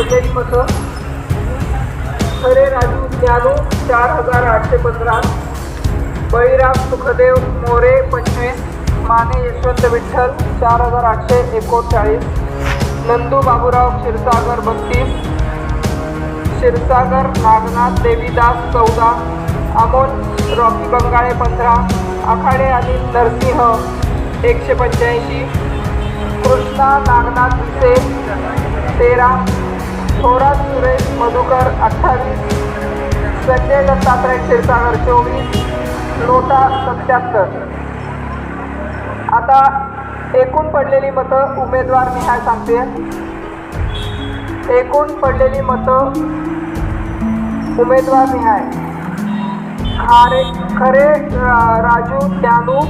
पडलेली मतं खरे राजू ज्ञानू चार हजार आठशे पंधरा. बळीराम सुखदेव मोरे पंचवीस माने यशवंत विठ्ठल चार हजार आठशे एकोणचाळीस. नंदू बाबूराव क्षीरसागर बत्तीस. क्षीरसागर नागनाथ देवीदास चौदा. अमोल रॉकी बंगाळे पंधरा. आखाडे आणि नरसिंह एकशे पंच्याऐंशी. कृष्णा नागनाथ विसे तेरा. थोरात सुरेश मधुकर अठ्ठावीस संजय दत्तात्रय क्षीरसागर चोवीस लोटा सत्याहत्तर. आता एकूण पडलेली मतं उमेदवार निहाय सांगते. एकूण पडलेली मतं उमेदवार निहाय खारे खरे रा- राजू त्यानू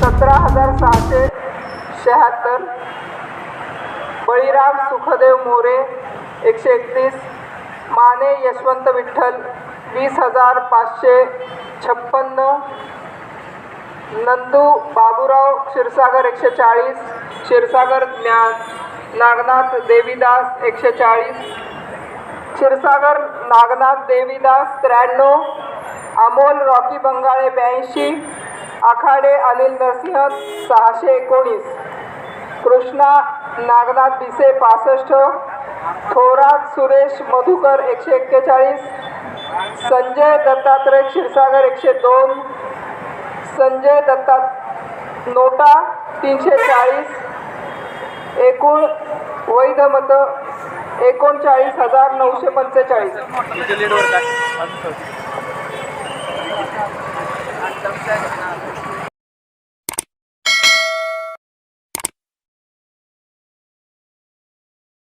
सतरा हजार सहाशे शहात्तर. बळीराम सुखदेव मोरे एकशे एकतीस माने यशवंत विठ्ठल वीस हजार पाचशे छप्पन्न नंदू बाबूराव क्षीरसागर एकशे चाळीस क्षीरसागर ज्ञान नागनाथ देवीदास एकशे चाळीस क्षीरसागर नागनाथ देवीदास त्र्याण्णव अमोल रॉकी बंगाळे ब्याऐंशी आखाडे अनिल नरसिंह सहाशे एकोणीस. कृष्णा नागनाथ बिसे पासष्ट थोरात सुरेश मधुकर एकशे एक्केचाळीस संजय दत्तात्रय क्षीरसागर एकशे दोन संजय दत्ता नोटा तीनशे चाळीस एकूण वैध मतं एकोणचाळीस हजार नऊशे पंचेचाळीस.